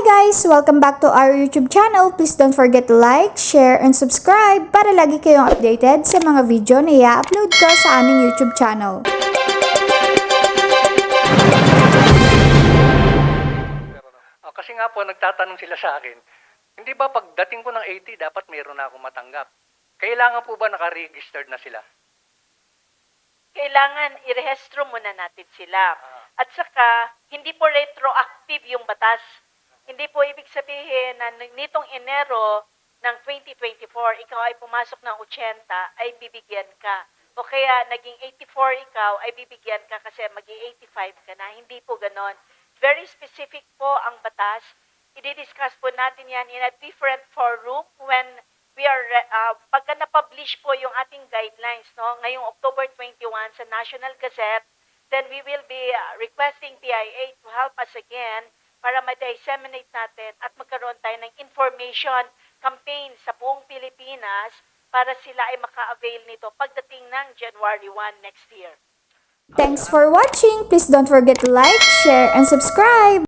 guys! Welcome back to our YouTube channel. Please don't forget to like, share, and subscribe para lagi kayong updated sa mga video na i-upload ko sa aming YouTube channel. Ah, kasi nga po, nagtatanong sila sa akin, hindi ba pagdating ko ng 80, dapat meron na akong matanggap? Kailangan po ba naka-registered na sila? kailangan irehistro muna natin sila. At saka, hindi po retroactive yung batas. Hindi po ibig sabihin na nitong Enero ng 2024, ikaw ay pumasok ng 80, ay bibigyan ka. O kaya naging 84 ikaw, ay bibigyan ka kasi maging 85 ka na. Hindi po ganon. Very specific po ang batas. I-discuss po natin yan in a different forum when we are, uh, pagka na-publish po yung ating guidelines, no, ngayong October 21 sa National Gazette, then we will be uh, requesting PIA to help us again para ma-disseminate natin at magkaroon tayo ng information campaign sa buong Pilipinas para sila ay maka-avail nito pagdating ng January 1 next year. Thanks for watching! Please don't forget to like, share, and subscribe!